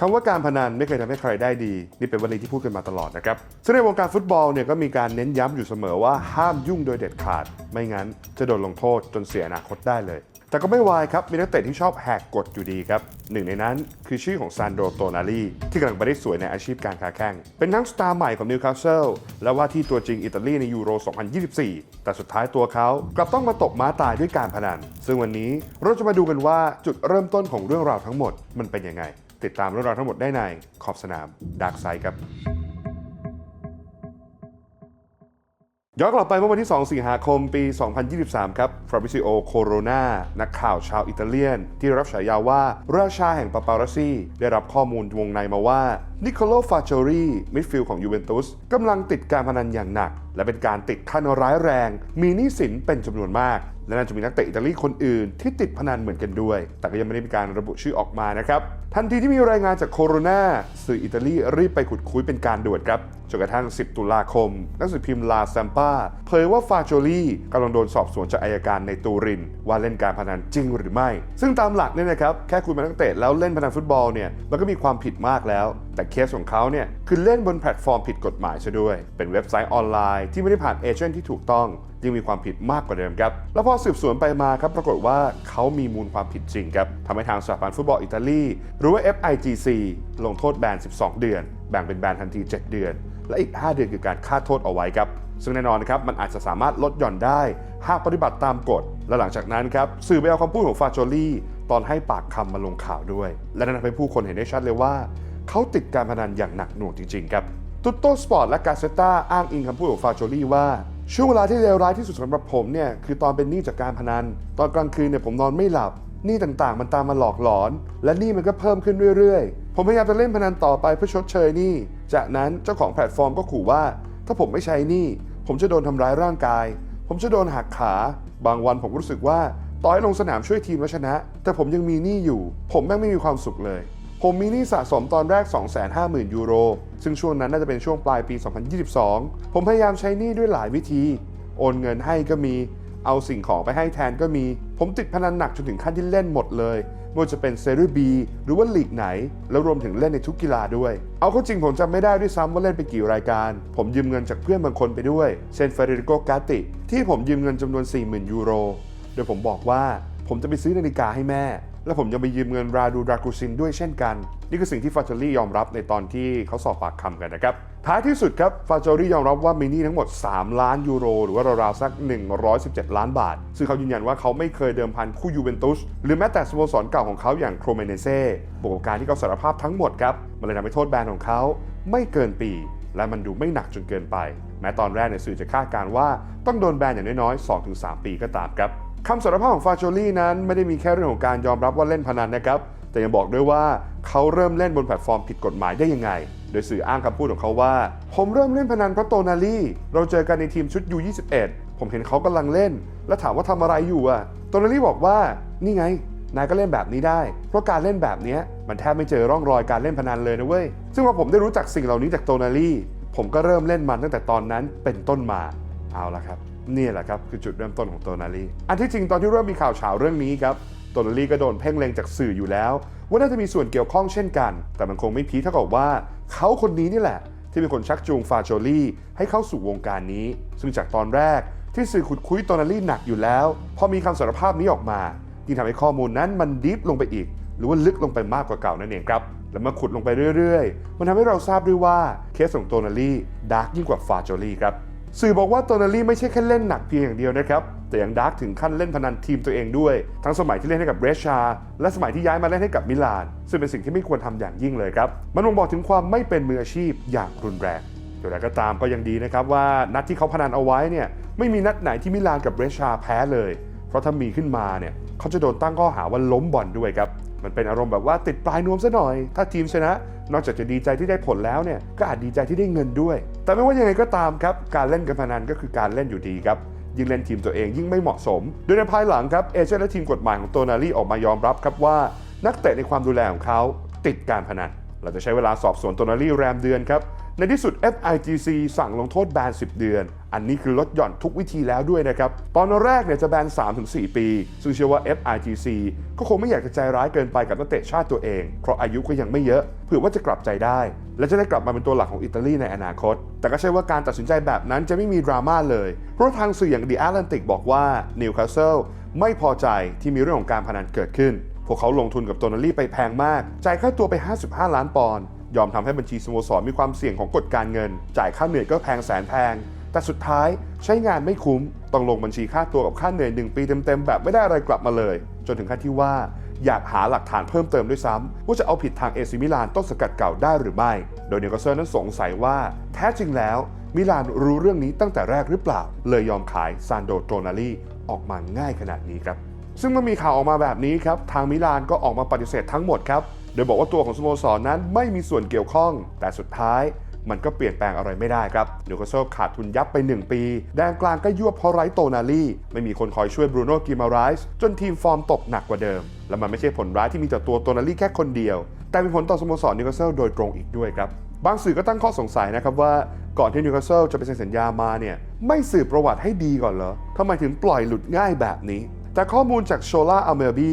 คำว่าการพนันไม่เคยทำให้ใครได้ดี นี่เป็นวลีที่พูดกันมาตลอดนะครับซึ่งในวงการฟุตบอลเนี่ยก็มีการเน้นย้ำอยู่เสมอว่าห้ามยุ่งโดยเด็ดขาด ไม่งั้นจะโดนลงโทษจนเสียอนาคตได้เลย แต่ก็ไม่วายครับ มีนักเตะที่ชอบแหกกฎอยู่ดีครับ หนึ่งในนั้นคือชื่อของซานโดโตนาลีที่กำลังไปได้สวยในอาชีพการค้าแข่งเป็นทั้งสตาร์ใหม่ของนิวคาสเซิลและว่าที่ตัวจริงอิตาลีในยูโร 2024 แต่สุดท้ายตัวเขากลับต้องมาตกม้าตายด้วยการพนัน ซึ่งวันนี้เราจะมาดูกันว่าจุดเริ่มต้นของเรื่องราวทั้งหมดมันเป็นยังไง ติดตามเรื่องราวทั้งหมดได้ในขอบสนามดาร์กไซด์ครับย้อนกลับไปเมื่อวันที่ 2 สิงหาคม ปี 2023 ครับ ฟราบิซิโอ โคโรนา นักข่าวชาวอิตาเลียน ที่รับฉายาว่า ราชาแห่งปาปารัสซีได้รับข้อมูลวงในมาว่านิโคโลฟาโจรีมิดฟิลด์ของยูเวนตุสกำลังติดการพนันอย่างหนัก และเป็นการติดขั้นร้ายแรง มีหนี้สินเป็นจำนวนมาก และน่าจะมีนักเตะอิตาลีคนอื่นที่ติดพนันเหมือนกันด้วย แต่ก็ยังไม่ได้มีการระบุชื่อออกมานะครับ ทันทีที่มีรายงานจากโคโรนาสื่ออิตาลีรีบไปขุดคุยเป็นการด่วนครับจนกระทั่ง 10 ตุลาคม นังสือพิมพ์ลาซัมปาเผยว่าฟาโจลีกำลังโดนสอบสวนจากอายการในตูริน ว่าเล่นการพนันจริงหรือไม่ ซึ่งตามหลักเนี่ยนะครับแค่คุณเป็นนักเตะแล้วเล่นพนันฟุตบอลเนี่ยมันก็มีความผิดมากแล้ว แต่เคสของเขาเนี่ยคือเล่นบนแพลตฟอร์มผิดกฎหมายซะด้วย เป็นเว็บไซต์ออนไลน์ที่ไม่ได้ผ่านเอเจนต์ที่ถูกต้องยังมีความผิดมากกว่าเดิมครับ แล้วพอสืบสวนไปมาครับ ปรากฏว่าเขามีมูลความผิดจริงครับทำให้ทางสหพันธ์ฟุตบอลอิตาลี หรือว่า FIGC ลงโทษแบน 12 เดือน แบ่งเป็นแบนทันที 7 เดือน และอีก 5 เดือนคือการค่าโทษเอาไว้ครับ ซึ่งแน่นอนนะครับ มันอาจจะสามารถลดหย่อนได้ หากปฏิบัติตามกฎ และหลังจากนั้นครับสื่อไปเอาคำพูดของฟาโจลี่ตอนให้ปากคำมาลงข่าวด้วย และนั่นทำให้ผู้คนเห็นได้ชัดเลยว่า เขาติดการพนันอย่างหนักหน่วงจริงๆครับตุตโตสปอร์ตและกาเซต้าอ้างอิงคำพูดของฟาโจลี่ว่าช่วงเวลาที่เลวร้ายที่สุดสำหรับผมเนี่ยคือตอนเป็นหนี้จากการพนัน ตอนกลางคืนเนี่ยผมนอนไม่หลับหนี้ต่างๆ มันตามมาหลอกหลอน และหนี้มันก็เพิ่มขึ้นเรื่อยๆ ผมพยายามจะเล่นพนันต่อไปเพื่อชดเชยหนี้ จากนั้นเจ้าของแพลตฟอร์มก็ขู่ว่า ถ้าผมไม่ใช้หนี้ผมจะโดนทำร้ายร่างกาย ผมจะโดนหักขา บางวันผมรู้สึกว่าต่อให้ลงสนามช่วยทีมแล้วชนะ แต่ผมยังมีหนี้อยู่ ผมแม่งไม่มีความสุขเลย ผมมีหนี้สะสมตอนแรก 250,000 ยูโร ซึ่งช่วงนั้นน่าจะเป็นช่วงปลายปี 2022 ผมพยายามใช้หนี้ด้วยหลายวิธี โอนเงินให้ก็มี เอาสิ่งของไปให้แทนก็มี ผมติดพนันหนักจนถึงขั้นที่เล่นหมดเลยไม่ว่าจะเป็นเซรีบี หรือว่าลีกไหน แล้วรวมถึงเล่นในทุกกีฬาด้วย เอาเข้าจริงผมจำไม่ได้ด้วยซ้ำว่าเล่นไปกี่รายการ ผมยืมเงินจากเพื่อนบางคนไปด้วย เช่นเฟเดริโกกาติ ที่ผมยืมเงินจำนวน 40,000 ยูโร โดยผมบอกว่าผมจะไปซื้อนาฬิกาให้แม่ และผมยังไปยืมเงินราดูดรากูซินด้วยเช่นกัน นี่คือสิ่งที่ฟาจอรี่ยอมรับในตอนที่เขาสอบปากคำกันนะครับ ท้ายที่สุดครับฟาจอรี่ยอมรับว่ามีหนี้ทั้งหมด 3 ล้านยูโร หรือว่าราวๆสัก 117 ล้านบาท ซึ่งเขายืนยันว่าเขาไม่เคยเดิมพันคู่ยูเวนตุสหรือแม้แต่สโมสรเก่าของเขาอย่างโครเมเนเซ่บวกกับการที่เขาสารภาพทั้งหมดครับมันเลยทำให้โทษแบนของเขาไม่เกินปี และมันดูไม่หนักจนเกินไป แม้ตอนแรกในสื่อจะคาดการณ์ว่าต้องโดนแบนอย่างน้อยๆ2-3 ปีก็ตามครับ คำสารภาพของฟาโจลี่นั้นไม่ได้มีแค่เรื่องของการยอมรับว่าเล่นพนันนะครับ แต่ยังบอกด้วยว่าเขาเริ่มเล่นบนแพลตฟอร์มผิดกฎหมายได้ยังไง โดยสื่ออ้างคำพูดของเขาว่า ผมเริ่มเล่นพนันเพราะโตนาลีเราเจอกันในทีมชุด U21 ผมเห็นเขากำลังเล่น แล้วถามว่าทำอะไรอยู่อะโตนาลีบอกว่านี่ไงนายก็เล่นแบบนี้ได้ เพราะการเล่นแบบนี้มันแทบไม่เจอร่องรอยการเล่นพนันเลยนะเว้ย ซึ่งพอผมได้รู้จักสิ่งเหล่านี้จากโตนาลีผมก็เริ่มเล่นมันตั้งแต่ตอนนั้นเป็นต้นมา เอาละครับ นี่แหละครับคือจุดเริ่มต้นของโตนาลีอันที่จริงตอนที่เริ่มมีข่าวเฉาเรื่องนี้ครับโตนาลีก็โดนเพ่งเล็งจากสื่ออยู่แล้ว ว่าน่าจะมีส่วนเกี่ยวข้องเช่นกัน แต่มันคงไม่พีเท่ากับว่าเขาคนนี้นี่แหละ ที่เป็นคนชักจูงฟาโจลี่ให้เข้าสู่วงการนี้ ซึ่งจากตอนแรกที่สื่อขุดคุยโตนาลีหนักอยู่แล้ว พอมีคำสารภาพนี้ออกมายิ่งทำให้ข้อมูลนั้นมันดิฟลงไปอีก หรือว่าลึกลงไปมากกว่าเก่านั่นเองครับแล้วมาขุดลงไปเรื่อย ๆ มันทำให้เราทราบด้วยว่าเคสของโตนาลีดาร์กยิ่งกว่าฟาโจลี่ครับ สื่อบอกว่าโตนาลีไม่ใช่แค่เล่นหนักเพียงอย่างเดียวนะครับ แต่ยังดาร์กถึงขั้นเล่นพนันทีมตัวเองด้วย ทั้งสมัยที่เล่นให้กับเบรชา และสมัยที่ย้ายมาเล่นให้กับมิลาน ซึ่งเป็นสิ่งที่ไม่ควรทำอย่างยิ่งเลยครับ มันบ่งบอกถึงความไม่เป็นมืออาชีพอย่างรุนแรงอย่างไรก็ตามก็ยังดีนะครับว่านัดที่เขาพนันเอาไว้เนี่ยไม่มีนัดไหนที่มิลานกับเบรชาแพ้เลย เพราะถ้ามีขึ้นมาเนี่ยเขาจะโดนตั้งข้อหาว่าล้มบอลด้วยครับมันเป็นอารมณ์แบบว่าติดปลายนวมซะหน่อย ถ้าทีมชนะ นอกจากจะดีใจที่ได้ผลแล้วเนี่ย ก็อาจดีใจที่ได้เงินด้วย แต่ไม่ว่ายังไงก็ตามครับ การเล่นการพนันก็คือการเล่นอยู่ดีครับยิ่งเล่นทีมตัวเองยิ่งไม่เหมาะสม โดยในภายหลังครับเอเจนต์และทีมกฎหมายของโตนาลีออกมายอมรับครับว่า นักเตะในความดูแลของเขาติดการพนัน เราจะใช้เวลาสอบสวนโตนาลีแรมเดือนครับ ในที่สุด FIGC สั่งลงโทษแบน 10 เดือน อันนี้คือลดหย่อนทุกวิธีแล้วด้วยนะครับ ตอนแรกเนี่ยจะแบน 3-4 ปี ซึ่งเชื่อว่า FIGC ก็คงไม่อยากจะใจร้ายเกินไปกับนักเตะชาติตัวเอง เพราะอายุก็ยังไม่เยอะ เผื่อว่าจะกลับใจได้ และจะได้กลับมาเป็นตัวหลักของอิตาลีในอนาคต แต่ก็ใช่ว่าการตัดสินใจแบบนั้นจะไม่มีดราม่าเลย เพราะทางสื่ออย่าง The Atlantic บอกว่านิวคาสเซิลไม่พอใจที่มีเรื่องของการพนันเกิดขึ้น พวกเขาลงทุนกับโตนาลี่ไปแพงมาก จ่ายค่าตัวไป 55 ล้านปอนด์ ยอมทำให้บัญชีสโมสรมีความเสี่ยงของกฎการเงิน จ่ายค่าเหนื่อยก็แพงแสนแพง แต่สุดท้ายใช้งานไม่คุ้ม ต้องลงบัญชีค่าตัวกับค่าเหนื่อย1ปีเต็มๆแบบไม่ได้อะไรกลับมาเลย จนถึงขั้นที่ว่าอยากหาหลักฐานเพิ่มเติมด้วยซ้ำว่าจะเอาผิดทางเอซิมิลานต้นสกัดเก่าได้หรือไม่ โดยนิโคเซอร์นั้นสงสัยว่าแท้จริงแล้ว มิลานรู้เรื่องนี้ตั้งแต่แรกหรือเปล่า เลยยอมขายซานโดโตนาลีออกมาง่ายขนาดนี้ครับ ซึ่งเมื่อมีข่าวออกมาแบบนี้ครับ ทางมิลานก็ออกมาปฏิเสธทั้งหมดครับ โดยบอกว่าตัวของสโมสรนนั้นไม่มีส่วนเกี่ยวข้อง แต่สุดท้ายมันก็เปลี่ยนแปลงอะไรไม่ได้ครับนิวคาสเซิลขาดทุนยับไป 1 ปี แดนกลางก็ยั่วเพราะไร้โตนาลีไม่มีคนคอยช่วยบรูโน่กิมาไรส์จนทีมฟอร์มตกหนักกว่าเดิม และมันไม่ใช่ผลร้ายที่มีแต่ตัวโตนาลีแค่คนเดียว แต่มีผลต่อสโมสรนิวคาสเซิลโดยตรงอีกด้วยครับ บางสื่อก็ตั้งข้อสงสัยนะครับว่าก่อนที่นิวคาสเซิลจะไปเซ็นสัญญามาเนี่ยไม่สืบประวัติให้ดีก่อนเหรอทำไมถึงปล่อยหลุดง่ายแบบนี้ แต่ข้อมูลจากโชล่าอัลเมอร์บี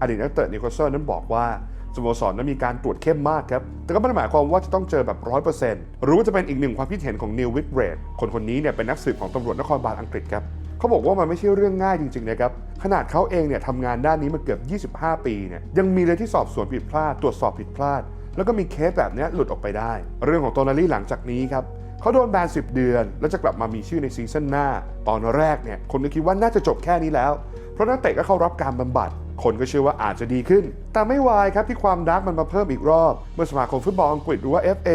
อดีตนักเตะนิวคาสเซิลนั้นบอกว่า สโมสรนั้นมีการตรวจเข้มมากครับ แต่ก็ไม่ได้หมายความว่าจะต้องเจอแบบ100%หรือว่าจะเป็นอีกหนึ่งความคิดเห็นของนิววิทเรดคนคนนี้เนี่ยเป็นนักสืบของตำรวจนครบาลอังกฤษครับเขาบอกว่ามันไม่ใช่เรื่องง่ายจริงๆนะครับ ขนาดเขาเองเนี่ยทำงานด้านนี้มาเกือบ 25 ปีเนี่ยยังมีเลยที่สอบสวนผิดพลาด ตรวจสอบผิดพลาด แล้วก็มีเคสแบบนี้หลุดออกไปได้ เรื่องของโตนาลี่หลังจากนี้ครับเขาโดนแบน10 เดือน แล้วจะกลับมามีชื่อในซีซั่นหน้า ตอนแรกเนี่ยคนก็คิดว่าน่าจะจบแค่นี้แล้ว เพราะนักเตะก็เข้ารับการบำบัด คนก็เชื่อว่าอาจจะดีขึ้น แต่ไม่วายครับที่ความดาร์กมันมาเพิ่มอีกรอบ เมื่อสมาคมฟุตบอลอังกฤษหรือว่า FA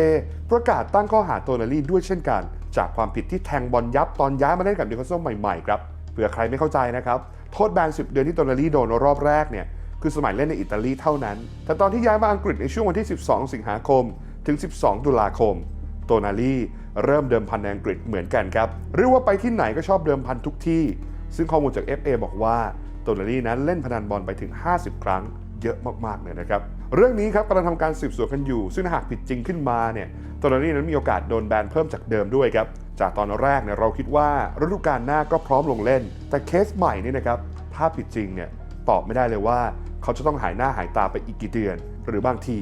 ประกาศตั้งข้อหาโตนาลีด้วยเช่นกัน จากความผิดที่แทงบอลยับตอนย้ายมาเล่นกับนิวคาสเซิลใหม่ๆครับเผื่อใครไม่เข้าใจนะครับโทษแบน 10 เดือนที่โตนาลีโดนรอบแรกเนี่ยคือสมัยเล่นในอิตาลีเท่านั้น แต่ตอนที่ย้ายมาอังกฤษในช่วงวันที่ 12 สิงหาคม ถึง 12 ตุลาคม โตนาลีเริ่มเดิมพันในอังกฤษเหมือนกันครับ หรือว่าไปที่ไหนก็ชอบเดิมพันทุกที่ ซึ่งข้อมูลจาก FA บอกว่า โตนาลีนั้นเล่นพนันบอลไปถึง 50 ครั้งเยอะมากๆเลยนะครับ เรื่องนี้ครับกำลังทำการสืบสวนกันอยู่ ซึ่งหากผิดจริงขึ้นมาเนี่ยโตนาลีนั้นมีโอกาสโดนแบนเพิ่มจากเดิมด้วยครับ จากตอนแรกเนี่ยเราคิดว่าฤดูกาลหน้าก็พร้อมลงเล่น แต่เคสใหม่นี่นะครับถ้าผิดจริงเนี่ยตอบไม่ได้เลยว่า เขาจะต้องหายหน้าหายตาไปอีกกี่เดือน หรือบางที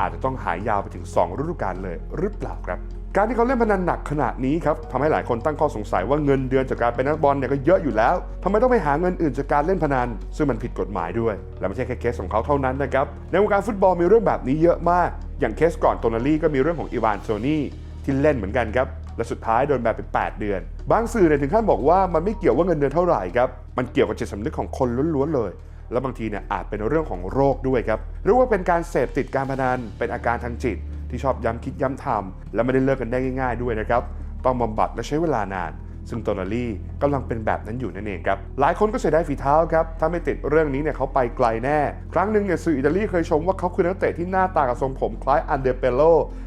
อาจจะต้องหายยาวไปถึง 2 ฤดูกาลเลยหรือเปล่าครับ การที่เขาเล่นพนันหนักขนาดนี้ครับทำให้หลายคนตั้งข้อสงสัยว่าเงินเดือนจากการเป็นนักบอลเนี่ยก็เยอะอยู่แล้วทำไมต้องไปหาเงินอื่นจากการเล่นพนัน ซึ่งมันผิดกฎหมายด้วย และไม่ใช่แค่เคสของเขาเท่านั้นนะครับในวงการฟุตบอลมีเรื่องแบบนี้เยอะมาก อย่างเคสก่อนโตนาลีก็มีเรื่องของอีวานโซนี่ที่เล่นเหมือนกันครับและสุดท้ายโดนแบบเป็น8เดือน บางสื่อเนี่ยถึงขั้นบอกว่ามันไม่เกี่ยวว่าเงินเดือนเท่าไหร่ครับมันเกี่ยวกับจิตสำนึกของคนล้วนๆเลยแล้วบางทีเนี่ยอาจเป็นเรื่องของโรคด้วยครับหรือว่าเป็นการเสพติดการพนันเป็นอาการทางจิต ที่ชอบย้ำคิดย้ำทำและไม่ได้เลิกกันได้ง่าย ๆด้วยนะครับต้องบำบัดและใช้เวลานานซึ่งโตนาลี่กำลังเป็นแบบนั้นอยู่นั่นเองครับ หลายคนก็เสียดายฝีเท้าครับ ถ้าไม่ติดเรื่องนี้เนี่ยเขาไปไกลแน่ ครั้งหนึ่งเนี่ยสื่ออิตาลีเคยชมว่าเขาคือนักเตะที่หน้าตากับทรงผมคล้ายอันเดเปโล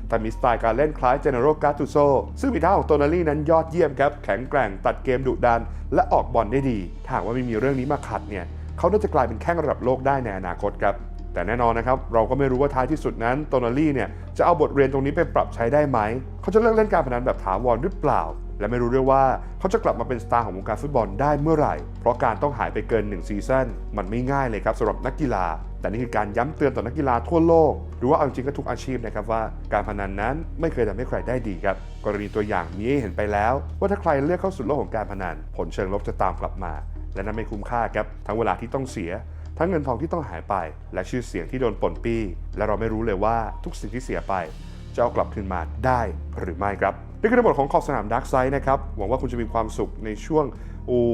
แต่มีสไตล์การเล่นคล้ายเจเนโรกาตูโซ ซึ่งฝีเท้าของโตนาลี่นั้นยอดเยี่ยมครับ แข็งแกร่งตัดเกมดุดัน และออกบอลได้ดีถ้าว่าไม่มีเรื่องนี้มาขัดเนี่ยเขาน่าจะกลายเป็นแข้งระดับโลกได้ในอนาคตครับ แต่แน่นอนนะครับเราก็ไม่รู้ว่าท้ายที่สุดนั้นโตนาลี่เนี่ยจะเอาบทเรียนตรงนี้ไปปรับใช้ได้ไหม เขาจะเลิกเล่นการพนันแบบถาวรหรือเปล่า และไม่รู้ด้วยว่าเขาจะกลับมาเป็นสตาร์ของวงการฟุตบอลได้เมื่อไหร่ เพราะการต้องหายไปเกิน 1 ซีซั่นมันไม่ง่ายเลยครับสำหรับนักกีฬา แต่นี่คือการย้ำเตือนต่อนักกีฬาทั่วโลก หรือว่าเอาจริงก็ทุกอาชีพนะครับว่า การพนันนั้นไม่เคยทำให้ใครได้ดีครับกรณีตัวอย่างมีให้เห็นไปแล้ว ว่าถ้าใครเลือกเข้าสู่โลกของการพนัน ผลเชิงลบจะตามกลับมา และนั่นไม่คุ้มค่าครับทั้งเวลาที่ต้องเสีย ทั้งเงินทองที่ต้องหายไป และชื่อเสียงที่โดนปนปี้ และเราไม่รู้เลยว่าทุกสิ่งที่เสียไป จะเอากลับคืนมาได้หรือไม่ครับนี่คือทั้งหมดของขอบสนามดักไซด์นะครับหวังว่าคุณจะมีความสุขในช่วง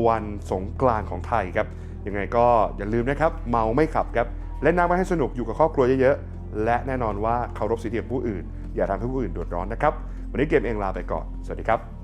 วันสงกรานต์ของไทยครับยังไงก็อย่าลืมนะครับเมาไม่ขับครับเล่นน้ำมาให้สนุกอยู่กับครอบครัวเยอะๆและแน่นอนว่าเคารพสิทธิของผู้อื่น อย่าทำให้ผู้อื่นเดือดร้อนนะครับวันนี้เกมเองลาไปก่อนสวัสดีครับ